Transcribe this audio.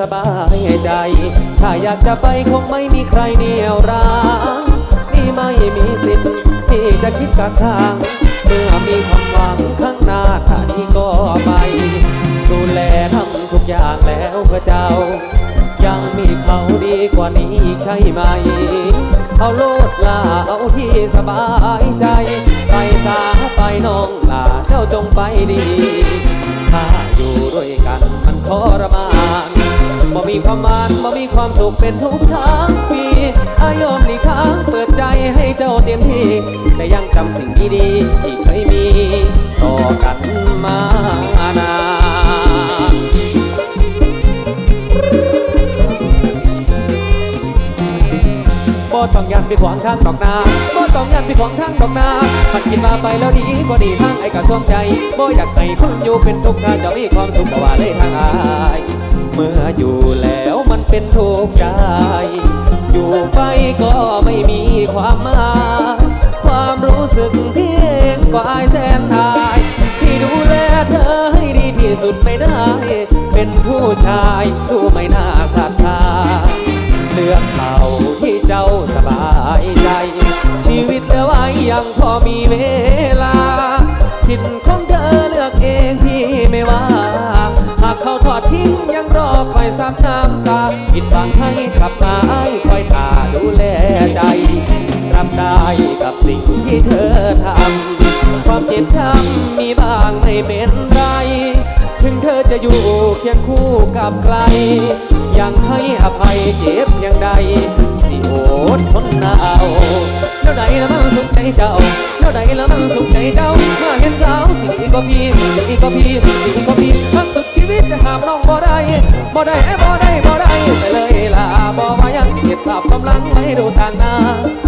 สบายใจ ถ้าอยากจะไปคงไม่มีใครเหนี่ยวรั้งนี่ไม่มีสิทธิ์ที่จะคิดกักทางเมื่อมีความหวังข้างหน้าท่านี้ก็ไปดูแลทำทุกอย่างแล้วเพื่อเจ้า ยังมีเขาดีกว่านี้อีกใช่ไหม เอาโลดลาเอาที่สบายใจ ไปสาไปน้องลาเจ้าจงไปดี มีความสุขเป็นทุกทางปี อายอมหลีกทางเปิดใจให้เจ้าเต็มที่ แต่ยังจำสิ่งดีๆที่เคยมี ต่อกันมานานบ่ต้องยันไปขวางทางดอกนาบ่ต้องยันไปขวางทางดอกนาขันกินมาไปแล้วดีก็ดีทางไอ้กระสวมใจบ่อยากให้คนอยู่เป็นทุกข์ถ้าเจะมีความสุขบ่ว่าเลยทางอาย เมื่ออยู่ เป็นทุกข์ใจ อยู่ไปก็ไม่มีความหมาย ความรู้สึกที่เองก็อายแสนอาย ที่ดูแลเธอให้ดีที่สุดไม่ได้ เป็นผู้ชายดูไม่น่าศรัทธา เลือกเขาที่เจ้าสบายใจ ชีวิตเหลือไว้ยังพอมีเวลาสิทธิ์ ทิ้งยังรอคอยซับน้ำตาผิดหวังให้กลับมาไอ้คอยท่าดูแลใจรับได้กับสิ่งที่เธอทำความเจ็บช้ำมีบ้างไม่เป็นไร ถึงเธอจะอยู่เคียงคู่กับใคร ยังให้อภัยเจ็บย่างใดสิโอดทนเอาแล้วใดละมันสุขใจเจ้าแล้วใดละมันสุขใจเจ้ามาเห็นเขาสิ่งก็พี่สิ่งก็พี่สิ่งก็พี่ทั้ง บ่ได้บ่ได้บ่ได้ไปเลยล่ะบ่ว่ายังเก็บภาพกำลังไม่ดูทางหน้าเอา